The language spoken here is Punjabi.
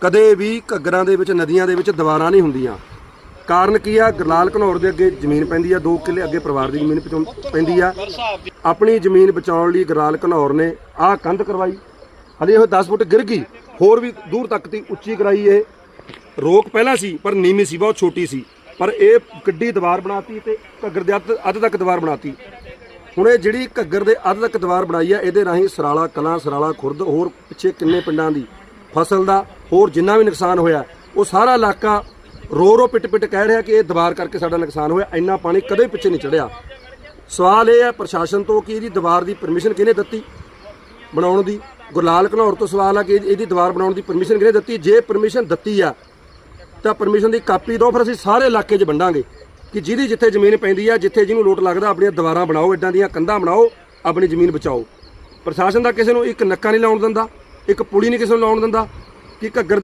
ਕਦੇ ਵੀ ਘੱਗਰਾਂ ਦੇ ਵਿੱਚ, ਨਦੀਆਂ ਦੇ ਵਿੱਚ ਦੀਵਾਰਾਂ ਨਹੀਂ ਹੁੰਦੀਆਂ। ਕਾਰਨ ਕੀ ਆ? ਗਰਲਾਲ ਘਨੌਰ ਦੇ ਅੱਗੇ ਜ਼ਮੀਨ ਪੈਂਦੀ ਆ 2 ਕਿੱਲੇ ਅੱਗੇ ਪਰਿਵਾਰ ਦੀ ਜ਼ਮੀਨ ਪਚਾਉਣ- ਪੈਂਦੀ ਆ। ਆਪਣੀ ਜ਼ਮੀਨ ਬਚਾਉਣ ਲਈ ਗਰਲਾਲ ਘਨੌਰ ਨੇ ਆਹ ਕੰਧ ਕਰਵਾਈ। ਹਲੇ ਉਹ 10 ਫੁੱਟ ਗਿਰ ਗਈ, ਹੋਰ ਵੀ ਦੂਰ ਤੱਕ ਦੀ ਉੱਚੀ ਕਰਾਈ ਇਹ। ਰੋਕ ਪਹਿਲਾਂ ਸੀ, ਪਰ ਨੀਵੀਂ ਸੀ, ਬਹੁਤ ਛੋਟੀ ਸੀ। ਪਰ ਇਹ ਕਿੱਡੀ ਦੀਵਾਰ ਬਣਾਤੀ ਤੇ ਘੱਗਰ ਦੇ ਅੱਧ ਅੱਧ ਤੱਕ ਦੀਵਾਰ ਬਣਾਤੀ। ਹੁਣ ਇਹ ਜਿਹੜੀ ਘੱਗਰ ਦੇ ਅੱਧ ਤੱਕ ਦੀਵਾਰ ਬਣਾਈ ਆ, ਇਹਦੇ ਰਾਹੀਂ ਸਰਾਲਾ, ਕਲਾਂ, ਸਰਾਲਾ, ਖੁਰਦ, ਹੋਰ ਪਿੱਛੇ ਕਿੰਨੇ ਪਿੰਡਾਂ ਦੀ ਫਸਲ ਦਾ ਹੋਰ ਜਿੰਨਾ ਵੀ ਨੁਕਸਾਨ ਹੋਇਆ, ਉਹ ਸਾਰਾ ਇਲਾਕਾ ਰੋ ਰੋ, ਪਿੱਟ ਪਿੱਟ ਕਹਿ ਰਿਹਾ ਕਿ ਇਹ ਦੀਵਾਰ ਕਰਕੇ ਸਾਡਾ ਨੁਕਸਾਨ ਹੋਇਆ, ਇੰਨਾ ਪਾਣੀ ਕਦੇ ਪਿੱਛੇ ਨਹੀਂ ਚੜਿਆ ਸਵਾਲ ਇਹ ਹੈ ਪ੍ਰਸ਼ਾਸਨ ਤੋਂ ਕਿ ਇਹਦੀ ਦੀਵਾਰ ਦੀ ਪਰਮਿਸ਼ਨ ਕਿਹਨੇ ਦਿੱਤੀ? ਬਣਾਉਣ ਦੀ। ਗੁਰਲਾਲ ਘਨੌਰ ਤੋਂ ਸਵਾਲ ਆ ਕਿ ਇਹਦੀ ਦੀਵਾਰ ਬਣਾਉਣ ਦੀ ਪਰਮਿਸ਼ਨ ਕਿਹਨੇ ਦਿੱਤੀ? ਜੇ ਪਰਮਿਸ਼ਨ ਦਿੱਤੀ ਆ, ਤਾਂ ਪਰਮਿਸ਼ਨ ਦੀ ਕਾਪੀ ਦਿਓ, ਫਿਰ ਅਸੀਂ ਸਾਰੇ ਇਲਾਕੇ 'ਚ ਵੰਡਾਂਗੇ ਕਿ ਜਿਹਦੀ ਜਿੱਥੇ ਜ਼ਮੀਨ ਪੈਂਦੀ ਆ, ਜਿੱਥੇ ਜਿਹਨੂੰ ਲੋਟ ਲੱਗਦਾ, ਆਪਣੀਆਂ ਦੀਵਾਰਾਂ ਬਣਾਓ ਇਦਾਂ ਦੀਆਂ ਕੰਧਾਂ ਬਣਾਓ, ਆਪਣੀ ਜ਼ਮੀਨ ਬਚਾਓ। ਪ੍ਰਸ਼ਾਸਨ ਦਾ ਕਿਸੇ ਨੂੰ ਇੱਕ ਨੱਕਾ ਨਹੀਂ ਲਾਉਣ ਦਿੰਦਾ, ਇੱਕ ਪੁਲੀ ਨਹੀਂ ਕਿਸੇ ਨੂੰ ਲਾਉਣ ਦਿੰਦਾ। ਕਿ ਘੱਗਰ